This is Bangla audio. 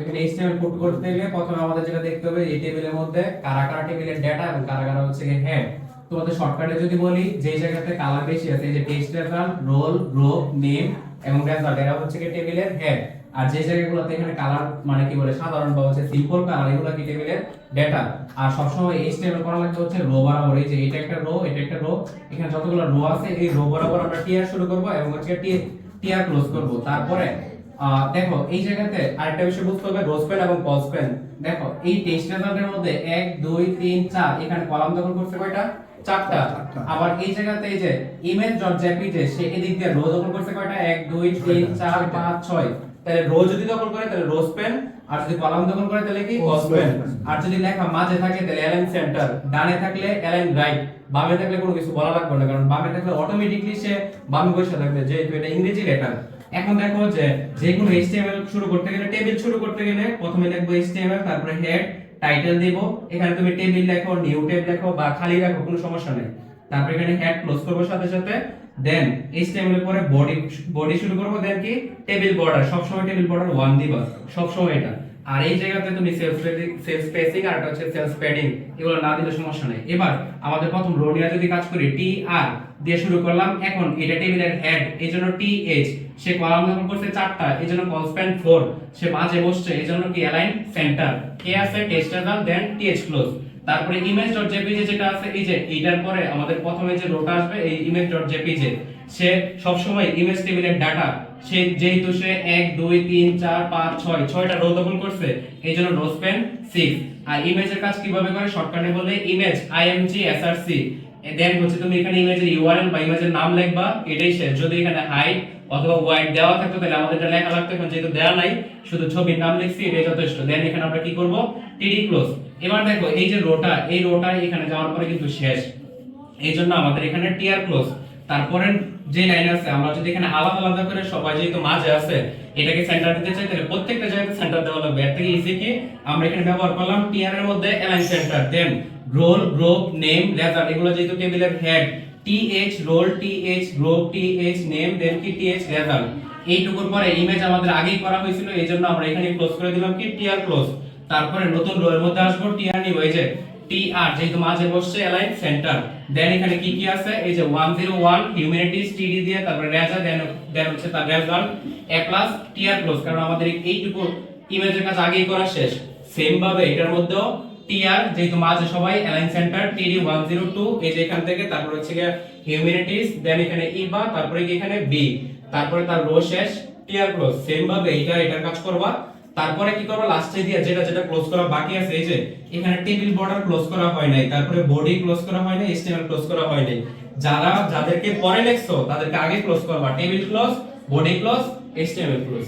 এখানে HTML পুট করতে গেলে প্রথমে আমাদের যেটা দেখতে হবে এই টেবিলের মধ্যে কারা কারা টেবিলের ডেটা এবং কারা কারা হচ্ছে তোমাদের শর্টকাটে যদি বলি যে জায়গাতে কালার বেশি আছে, এই যে রেজাল্ট রোল নেম এবং এরা হচ্ছে টেবিলের আর যে জায়গাগুলোতে এখানে কালার মানে কি বলে, সাধারণ বা হচ্ছে সিম্পল কালার এগুলো কি টেবিলের ডেটা আর সবসময় HTML করা লাগবে হচ্ছে রো বরাবর, এই যে এটা একটা রো এটা একটা রো এখানে যতগুলো রো আছে, এই রো বরাবর আমরা টিয়ার শুরু করব এবং হচ্ছে টিয়ার ক্লোজ করব। তারপরে দেখো এই জায়গাতে আরেকটা বিষয় বুঝতে হবে রোজ পেন এবং কলস পেন দেখো এই টেস্ট রেজাল্টের মধ্যে এক দুই তিন চার এখানে কলাম দখল করছে কয়টা? চারটা। আবার এই জায়গাতে এই যে ইমেজ ডট জেপিজে সে এদিক দিয়ে রো দখল করছে কয়টা? এক দুই তিন চার। পাঁচ ছয়। তাহলে রো যদি দখল করে তাহলে রোজ পেন আর যদি কলাম দখল করে তাহলে কি? Cos পেন আর যদি লেখা মাঝে থাকে তাহলে অ্যালাইন সেন্টার ডানে থাকলে অ্যালাইন রাইট বামে থাকলে কোনো কিছু বলা লাগবে না কারণ বামে থাকলে অটোমেটিকলি সে বামে বসে থাকবে যেহেতু এটা ইংরেজি লেটার এখন দেখো যে যে কোনো এইচটিএমএল শুরু করতে গেলে টেবিল শুরু করতে গেলে প্রথমে লিখব এইচটিএমএল তারপরে হেড টাইটেল দেব। এখানে তুমি টেবিল লেখো নিউ টেব লেখো বা খালি রাখো, কোনো সমস্যা নেই। তারপরে এখানে হেড ক্লোজ করব সাথে সাথে। দেন এইচটিএমএল এর পরে বডি বডি শুরু করব দেন কি? টেবিল বর্ডার সব সময় টেবিল বর্ডার ওয়ান দিবা সব সময় এটা। আর এই জায়গাতে তুমি সেলস সেলস স্পেসিং আর হচ্ছে সেলস প্যাডিং এগুলো না দিলে সমস্যা নেই। এবার আমাদের প্রথম রো নিয়ে যদি কাজ করি টি আর দিয়ে শুরু করলাম, এখন এটা টেবিলের হেড এই জন্য টি এইচ সে কলাম যখন করছে চারটা, এই জন্য স্প্যান ফোর সে মাঝে বসছে, এই জন্য কি অ্যালাইন সেন্টার কে আছে tester then then TH close তারপরে ইমেজ ডট যেটা আছে, এই যে এইটার পরে আমাদের প্রথমে যে রোটা আসবে, এই ইমেজ ডট জেপিজে সে সবসময় ইমেজ টেবিলের ডাটা সে যেহেতু সে এক, দুই, তিন, চার, পাঁচ, ছয়, ছয়টা রো দখল করছে, এই জন্য রো স্প্যান সিক্স আর ইমেজের কাজ কীভাবে করে? শর্টকাটে বলে ইমেজ আইএমজি এসআরসি দেন হচ্ছে তুমি এখানে ইমেজের ইউআরএল বা ইমেজের নাম লিখবা, এটাই শেষ। যদি এখানে হাই অথবা ওয়াইড দেওয়া থাকতো, তাহলে আমাদের এটা লেখা লাগতো। এখন যেহেতু দেওয়া নাই, শুধু ছবির নাম লিখছি, এটাই যথেষ্ট। দেন এখানে আমরা কি করব? টিডি ক্লোজ এবার দেখো, এই যে রোটা এই রোটা এখানে যাওয়ার পরে কিন্তু শেষ। এই জন্য আমাদের এখানে টিআর ক্লোজ তারপরে যে লাইন আছে, আমরা যদি এখানে আলাদা আলাদা করে সবাই যেহেতু মাঝে আছে, এটাকে সেন্টার দিতে চাই, তাহলে প্রত্যেকটা জায়গাতে সেন্টার দেওয়া লাগবে। এর থেকে ইজি কি? আমরা এখানে ব্যবহার করলাম টিয়ার এর মধ্যে align center then roll group name result এগুলো যেহেতু টেবিলের head TH roll TH group TH name then কি? টিএইচ রেজাল্ট এইটুকুর পরে ইমেজ আমাদের আগেই করা হয়েছিল, এই জন্য আমরা এখানে ক্লোজ করে দিলাম কি? টিয়ার ক্লোজ তারপরে নতুন রো এর মধ্যে আসব টিয়ার নিব এই যে টিআর যেহেতু মাঝে বসছে অ্যালাইন সেন্টার দেন এখানে কি কি আছে? এই যে 101 হিউম্যানিটিস টিডি দিয়ে, তারপরে রেজা দেন দেন হচ্ছে তার result A plus TR close কারণ আমাদের এইটুকু ইমেজের কাজ আগেই করা শেষ। সেম ভাবে এটার মধ্যেও টিআর যেহেতু মাঝে সবাই অ্যালাইন সেন্টার টিডি 102 এই যে এখান থেকে, তারপর হচ্ছে গিয়ে হিউম্যানিটিস দেন এখানে ইবা তারপরে কি এখানে বি তারপরে তার রো শেষ টিআর ক্লোজ সেম ভাবে এটা এটার কাজ করবা। তারপরে কি করব? লাস্টে দিয়ে যেটা যেটা ক্লোজ করা বাকি আছে, এই যে এখানে টেবিল বর্ডার ক্লোজ করা হয় নাই, তারপরে বডি ক্লোজ করা হয় নাই এসটিএমএল ক্লোজ করা হয় নাই। যারা, যাদেরকে পরে লেখছো, তাদেরকে আগে ক্লোজ করবা। Table close body close HTML close